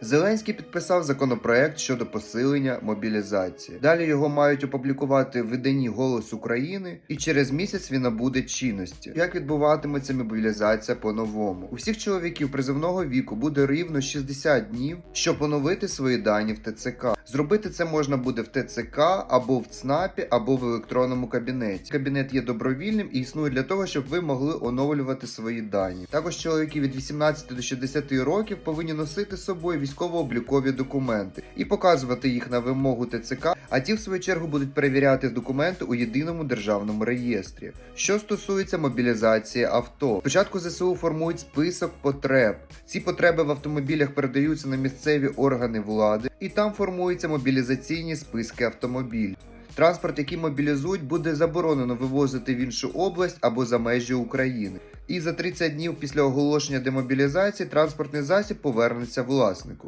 Зеленський підписав законопроект щодо посилення мобілізації. Далі його мають опублікувати в виданні Голос України, і через місяць він набуде чинності. Як відбуватиметься мобілізація по-новому? У всіх чоловіків призовного віку буде рівно 60 днів, щоб поновити свої дані в ТЦК. Зробити це можна буде в ТЦК або в ЦНАПі, або в електронному кабінеті. Кабінет є добровільним і існує для того, щоб ви могли оновлювати свої дані. Також чоловіки від 18 до 60 років повинні носити з собою військово-облікові документи і показувати їх на вимогу ТЦК. А ті, в свою чергу, будуть перевіряти документи у єдиному державному реєстрі. Що стосується мобілізації авто, спочатку ЗСУ формують список потреб. Ці потреби в автомобілях передаються на місцеві органи влади, і там формуються мобілізаційні списки автомобілів. Транспорт, який мобілізують, буде заборонено вивозити в іншу область або за межі України. І за 30 днів після оголошення демобілізації транспортний засіб повернеться власнику.